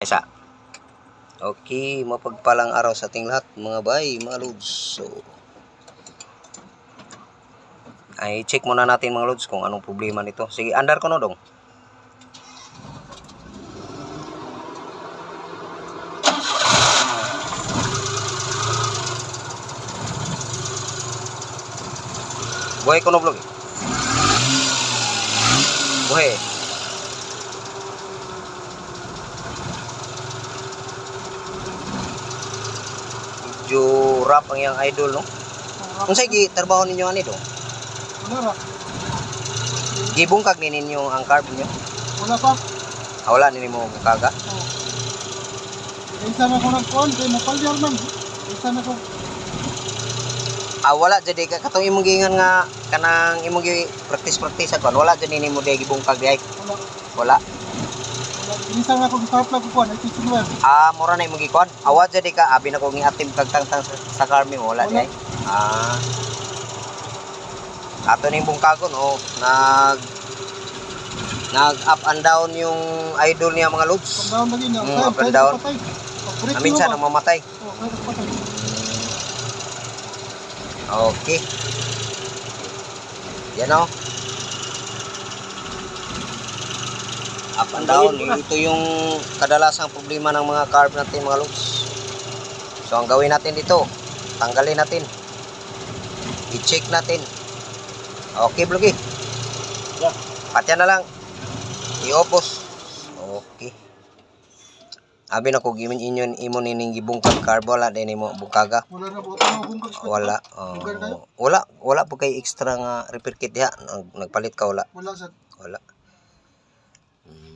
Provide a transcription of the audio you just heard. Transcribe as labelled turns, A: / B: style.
A: Isa. Okay, mapagpalang araw sa ating lahat, mga bay, mga lods. So, ay check muna natin mga lods kung anong problema nito. Sige, andar ko no dong. Buhay ko no vlog. Buhay. Medyo rap ang yung idol, no? Kung sa trabaho ninyo ani do?
B: Wala ra.
A: Gibungkag ni ninyo ang carb niyo.
B: Wala pa.
A: Ah, wala ni mo kaga.
B: Oh. Isa na ko nagkuhan, kay mapalyar man. Isa na ko.
A: Ah, wala jadi ka katong imong gingan nga kanang imong gi practice practice kon wala jadi nimo di gibungkag di ay.
B: Wala.
A: Wala.
B: Wala. Isa na ko start lang ko kuhan, ay tisunwer.
A: Ah, mura na imong gikuan. Awa jadi ka abi na ko ngiatim kag tangtang sa, sa carb mi wala di. Ah. Ato ning bungkagon oh, nag nag up and down yung idol niya mga lods.
B: Pagdaon lagi niya.
A: Mm, up and down.
B: nakapatay. Pag-break
A: Na minsan
B: mo
A: ang mamatay.
B: Oh.
A: Okay. Yan o. Up and down. Ito yung kadalasang problema ng mga carb natin mga lods. So ang gawin natin dito, tanggalin natin. I-check natin. Okay, Blugi.
B: Yeah.
A: Patya na lang. I-opos. Okay. Abi na ko gimin inyon imo nining gibungkag carb wala din imo bukaga.
B: Wala na buta na bungkag.
A: Wala. oh. Wala. Wala po kay extra nga repair kit diha. Nag- Nagpalit ka wala.
B: Wala sa.
A: Wala.